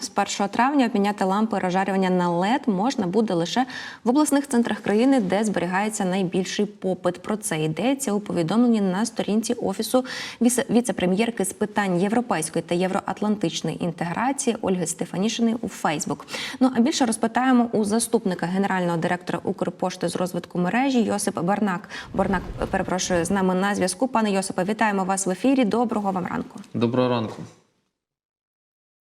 З 1 травня обміняти лампи розжарювання на LED можна буде лише в обласних центрах країни, де зберігається найбільший попит. Про це йдеться у повідомленні на сторінці офісу віце- віце-прем'єрки з питань європейської та євроатлантичної інтеграції Ольги Стефанішини у Фейсбук. Ну а більше розпитаємо у заступника генерального директора Укрпошти з розвитку мережі Йосип Барнак. Барнак перепрошую з нами на зв'язку. Пане Йосипе, вітаємо вас в ефірі. Доброго вам ранку. Доброго ранку.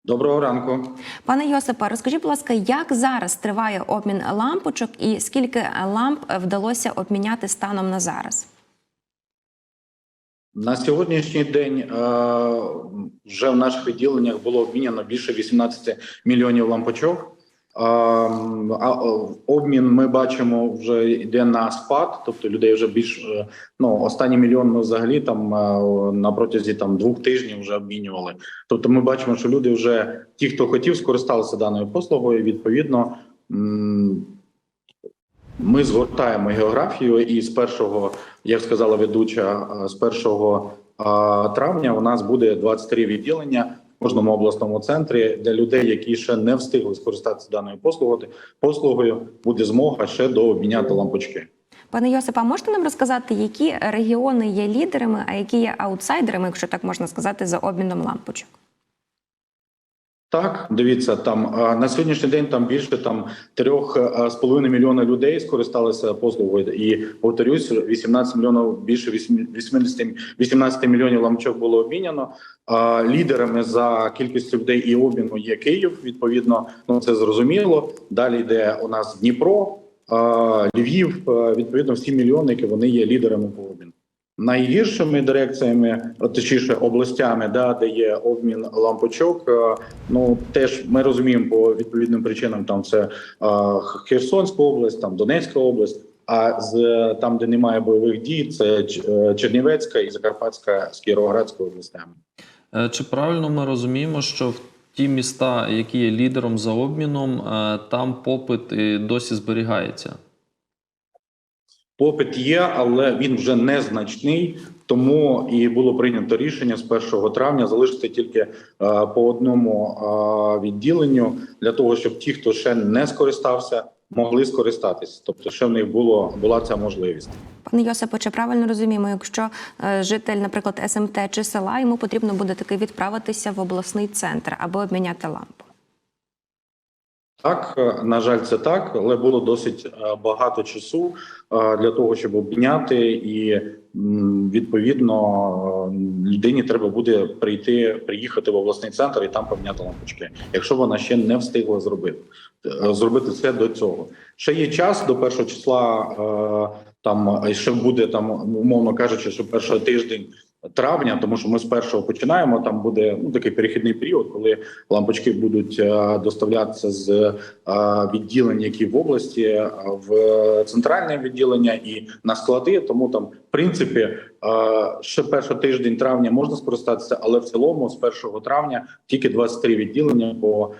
Доброго ранку. Пане Йосипе, розкажіть, будь ласка, як зараз триває обмін лампочок і скільки ламп вдалося обміняти станом на зараз? На сьогоднішній день е, вже в наших відділеннях було обміняно більше 18 мільйонів лампочок. Е, а, е, обмін ми бачимо вже йде на спад, тобто людей вже більш е, ну останній мільйон ми взагалі там е, на протязі там двох тижнів вже обмінювали. Тобто, ми бачимо, що люди вже ті, хто хотів, скористалися даною послугою. Відповідно, ми згортаємо географію, і з першого, як сказала ведуча, е, з 1 травня у нас буде 23 відділення кожному обласному центрі для людей, які ще не встигли скористатися даною послугою. Послугою буде змога ще до обміняти лампочки. Пане Йосипа, можете нам розказати, які регіони є лідерами, а які є аутсайдерами, якщо так можна сказати, за обміном лампочок? Так, дивіться, там на сьогоднішній день там більше там трьох з половиною мільйона людей скористалися послугою, і повторюсь, 18 мільйонів більше 80, 18 мільйонів ламчок було обміняно. Лідерами за кількістю людей і обміну є Київ. Відповідно, ну це зрозуміло. Далі йде у нас Дніпро, Львів. Відповідно, всі мільйонники вони є лідерами по обміну. Найгіршими дирекціями, точніше областями, да, де є обмін лампочок. е, Ну теж ми розуміємо по відповідним причинам. Там це е, Херсонська область, там Донецька область. А з там, де немає бойових дій, це е, Чернівецька і Закарпатська з Кіровоградською областями. Чи правильно ми розуміємо, що в ті міста, які є лідером за обміном, там попит досі зберігається? Попит є, але він вже незначний. Тому і було прийнято рішення з 1 травня залишити тільки е, по одному е, відділенню для того, щоб ті, хто ще не скористався, могли скористатися. Тобто, ще в них було була ця можливість. Пане Йосипе, чи правильно розуміємо, якщо е, житель, наприклад, СМТ чи села, йому потрібно буде таки відправитися в обласний центр, аби обміняти лампу? Так, е, на жаль, це так, але було досить е, багато часу е, для того, щоб обміняти, і відповідно людині треба буде прийти, приїхати в обласний центр і там поміняти лампочки, якщо вона ще не встигла зробити зробити це до цього. Ще є час до першого числа. Там ще буде там, умовно кажучи, що перший тиждень травня, тому що ми з першого починаємо. Там буде ну такий перехідний період, коли лампочки будуть е, доставлятися з е, відділень, які в області, е, в центральне відділення і на склади. Тому там, в принципі, ще перший тиждень травня можна скористатися, але в цілому з 1 травня тільки 23 відділення по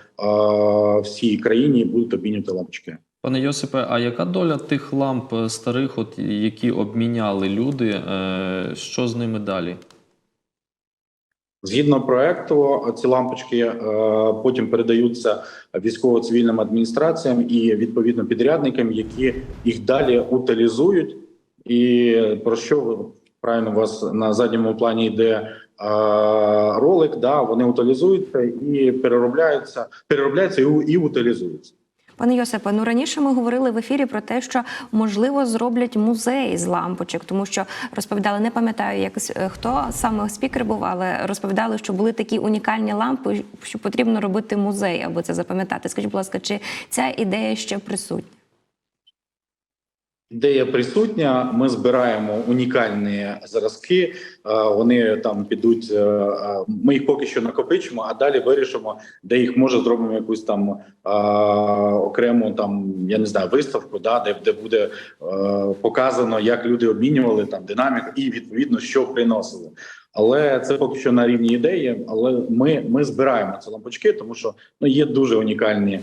всій країні будуть обмінювати лампочки. Пане Йосипе, а яка доля тих ламп е, старих, от, які обміняли люди? е, Що з ними далі? Згідно проекту, ці лампочки е, потім передаються військово-цивільним адміністраціям і відповідно підрядникам, які їх далі утилізують. І про що правильно у вас на задньому плані йде ролик? Да, вони утилізуються і переробляються, переробляються і, і утилізуються. Пане Йосипе, ну раніше ми говорили в ефірі про те, що можливо зроблять музей з лампочок, тому що розповідали, не пам'ятаю, як е, хто саме спікер був, але розповідали, що були такі унікальні лампи, що потрібно робити музей, аби це запам'ятати. Скажіть, будь ласка, чи ця ідея ще присутня? Ідея присутня. Ми збираємо унікальні зразки. е, Вони там підуть. е, е, Ми їх поки що накопичимо, а далі вирішимо, де їх може зробимо якусь там окрему там, я не знаю, виставку, да, де, де буде показано, як люди обмінювали там динаміку і відповідно що приносили. Але це поки що на рівні ідеї. Але ми, ми збираємо ці лампочки, тому що ну є дуже унікальні.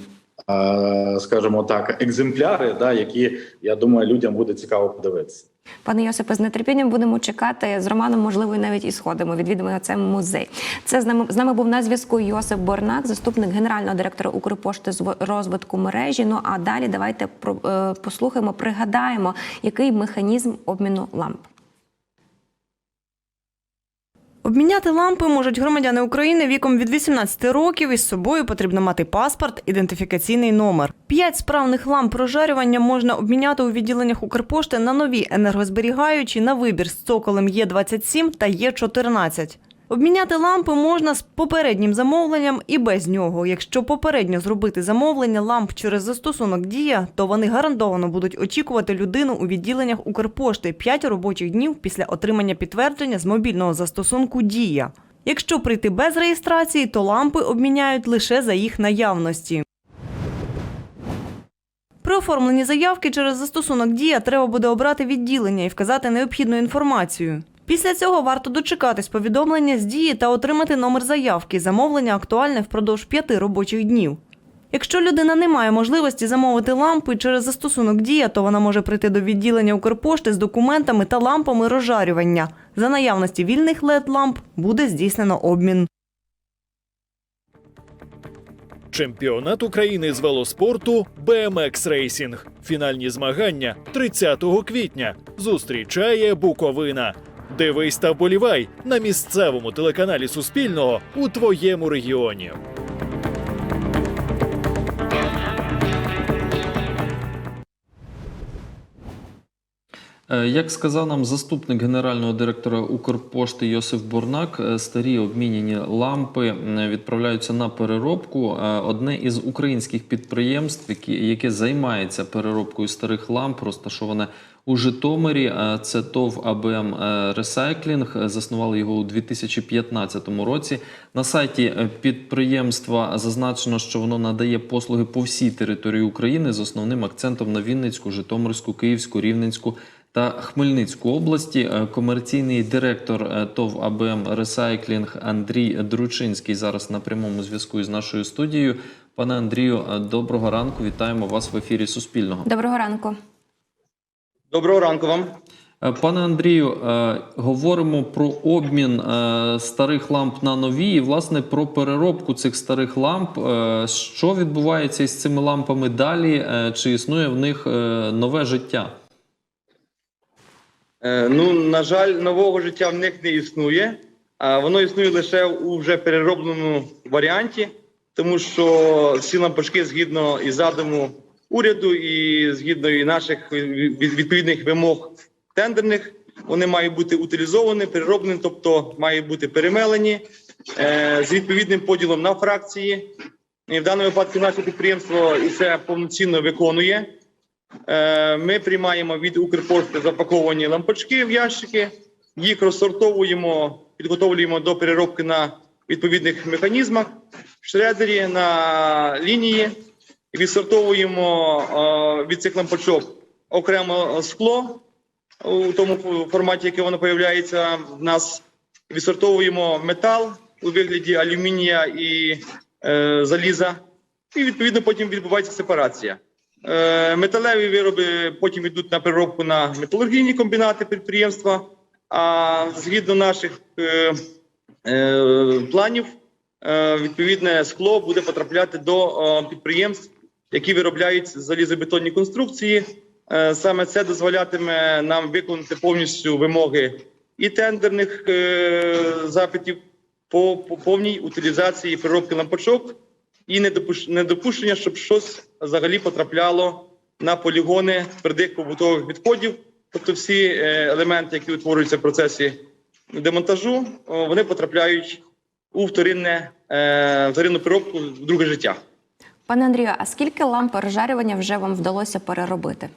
Скажімо так, екземпляри, да, які я думаю, людям буде цікаво подивитися. Пане Йосипе, з нетерпінням будемо чекати з Романом, можливо, і навіть і сходимо. Відвідуємо цей музей. Це з нами з нами був на зв'язку Йосип Борнак, заступник генерального директора Укрпошти з розвитку мережі. Ну а далі давайте про е, послухаємо, пригадаємо, який механізм обміну ламп. Обміняти лампи можуть громадяни України віком від 18 років. Із собою потрібно мати паспорт, ідентифікаційний номер. П'ять справних ламп прожарювання можна обміняти у відділеннях Укрпошти на нові енергозберігаючі на вибір з цоколем Є27 та Є14. Обміняти лампи можна з попереднім замовленням і без нього. Якщо попередньо зробити замовлення ламп через застосунок Дія, то вони гарантовано будуть очікувати людину у відділеннях Укрпошти 5 робочих днів після отримання підтвердження з мобільного застосунку Дія. Якщо прийти без реєстрації, то лампи обміняють лише за їх наявності. При оформленні заявки через застосунок Дія треба буде обрати відділення і вказати необхідну інформацію. Після цього варто дочекатись повідомлення з дії та отримати номер заявки. Замовлення актуальне впродовж п'яти робочих днів. Якщо людина не має можливості замовити лампи через застосунок Дія, то вона може прийти до відділення Укрпошти з документами та лампами розжарювання. За наявності вільних led ламп буде здійснено обмін. Чемпіонат України з велоспорту BMX Racing. Фінальні змагання 30 квітня. Зустрічає Буковина. Дивись та вболівай на місцевому телеканалі Суспільного у твоєму регіоні. Як сказав нам заступник генерального директора Укрпошти Йосиф Борнак, е, старі обміняні лампи е, відправляються на переробку. Е, Одне із українських підприємств, яке займається переробкою старих ламп, розташоване у Житомирі. Е, Це ТОВ АБМ е, Ресайклінг. Е, Заснували його у 2015 році. На сайті е, підприємства зазначено, що воно надає послуги по всій території України з основним акцентом на Вінницьку, Житомирську, Київську, Рівненську та Хмельницьку області. Е, Комерційний директор е, ТОВ АБМ Ресайклінг Андрій Дручинський зараз на прямому зв'язку із нашою студією. Пане Андрію, е, доброго ранку. Вітаємо вас в ефірі Суспільного. Доброго ранку. Доброго ранку вам. Пане Андрію, говоримо про обмін старих ламп на нові, і власне про переробку цих старих ламп. Що відбувається із цими лампами далі? Чи існує в них нове життя? Е, Ну, на жаль, нового життя в них не існує, а воно існує лише у вже переробленому варіанті, тому що всі лампочки згідно і задуму уряду, і згідно і наших відповідних вимог тендерних, вони мають бути утилізовані, перероблені, тобто мають бути перемелені е, з відповідним поділом на фракції. І в даному випадку наше підприємство і це повноцінно виконує. Е, Ми приймаємо від Укрпошти запаковані лампочки в ящики, їх розсортовуємо, підготовлюємо до переробки на відповідних механізмах, шредері на лінії, відсортовуємо е, від цих лампочок окремо скло у тому форматі, який воно появляється в нас. Відсортовуємо метал у вигляді алюмінія і е, заліза, і відповідно потім відбувається сепарація. Е, Металеві вироби потім йдуть на переробку на металургійні комбінати підприємства. А згідно наших е, е, планів, відповідне скло буде потрапляти до підприємств, які виробляють залізобетонні конструкції. Саме це дозволятиме нам виконати повністю вимоги і тендерних запитів по, по повній утилізації переробки лампочок і недопущення, щоб щось взагалі потрапляло на полігони твердих побутових відходів. Тобто всі е, елементи, які утворюються в процесі демонтажу, вони потрапляють у вторинне, е, вторинну переробку в друге життя. Пане Андрію, а скільки ламп розжарювання вже вам вдалося переробити?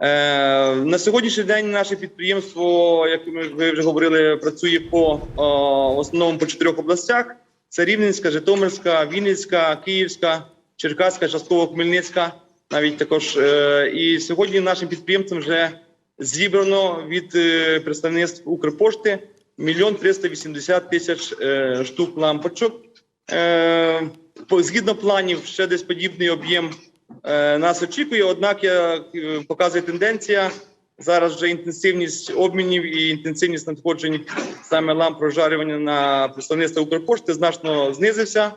Е, на сьогоднішній день наше підприємство, як ми вже говорили, працює по о, основному по чотирьох областях: це Рівненська, Житомирська, Вінницька, Київська, Черкаська, частково Хмельницька. Навіть також е, і сьогодні нашим підприємцям вже зібрано від е, представництв Укрпошти мільйон 380 тисяч е, штук лампочок. Згідно планів, ще десь подібний об'єм нас очікує. Однак я показує тенденція Зараз вже інтенсивність обмінів і інтенсивність надходжень саме ламп прожарювання на представництво Укрпошти значно знизився.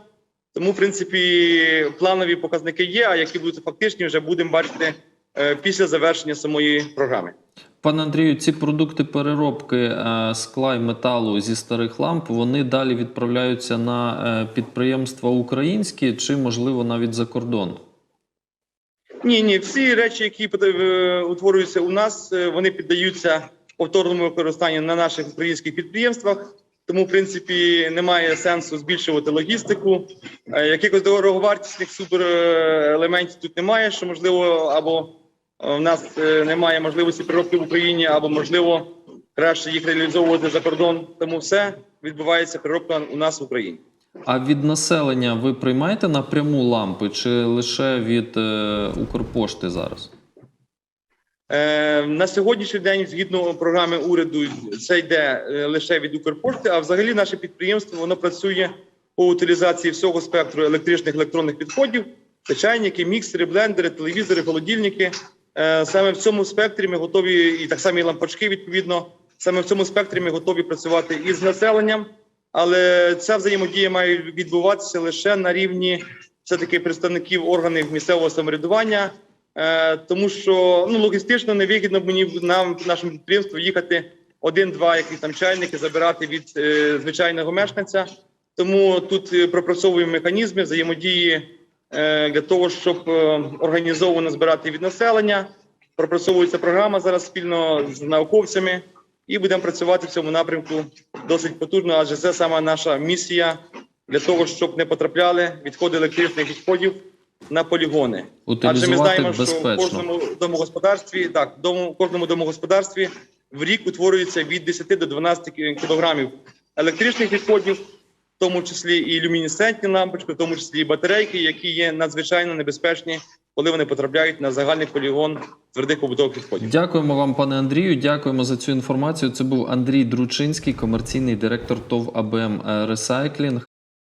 Тому, в принципі, планові показники є, а які будуть фактичні, вже будемо бачити е, після завершення самої програми. Пане Андрію, ці продукти переробки е, скла і металу зі старих ламп вони далі відправляються на е, підприємства українські чи, можливо, навіть за кордон? Ні, ні, всі речі, які утворюються у нас, вони піддаються повторному використанню на наших українських підприємствах. Тому, в принципі, немає сенсу збільшувати логістику. Е, Якихось дороговартісних суперелементів тут немає, що можливо, або е, в нас е, немає можливості переробки в Україні, або можливо краще їх реалізовувати за кордон. Тому все відбувається переробка у нас в Україні. А від населення ви приймаєте напряму лампи чи лише від е, Укрпошти зараз? Е, на сьогоднішній день, згідно програми уряду, це йде е, лише від Укрпошти. А взагалі наше підприємство воно працює по утилізації всього спектру електричних електронних відходів: це чайники, міксери, блендери, телевізори, холодильники. Е, саме в цьому спектрі ми готові, і так само і лампочки, відповідно. Саме в цьому спектрі ми готові працювати із населенням, але ця взаємодія має відбуватися лише на рівні все-таки представників органів місцевого самоврядування. Е, тому що ну логістично невигідно мені нам нашому підприємству їхати один-два якісь там чайники забирати від е, звичайного мешканця. Тому тут е, пропрацьовуємо механізми взаємодії для того, щоб організовано збирати від населення. Пропрацьовується програма зараз спільно з науковцями, і будемо працювати в цьому напрямку досить потужно, адже це саме наша місія для того, щоб не потрапляли відходи електричних відходів на полігони. Адже ми знаємо, що в кожному домогосподарстві, так, дому, кожному домогосподарстві в рік утворюється від 10 до 12 кілограмів електричних відходів, в тому числі і люмінесцентні лампочки, в тому числі і батарейки, які є надзвичайно небезпечні, коли вони потрапляють на загальний полігон твердих побутових відходів. Дякуємо вам, пане Андрію. Дякуємо за цю інформацію. Це був Андрій Дручинський, комерційний директор ТОВ АБМ Ресайклінг.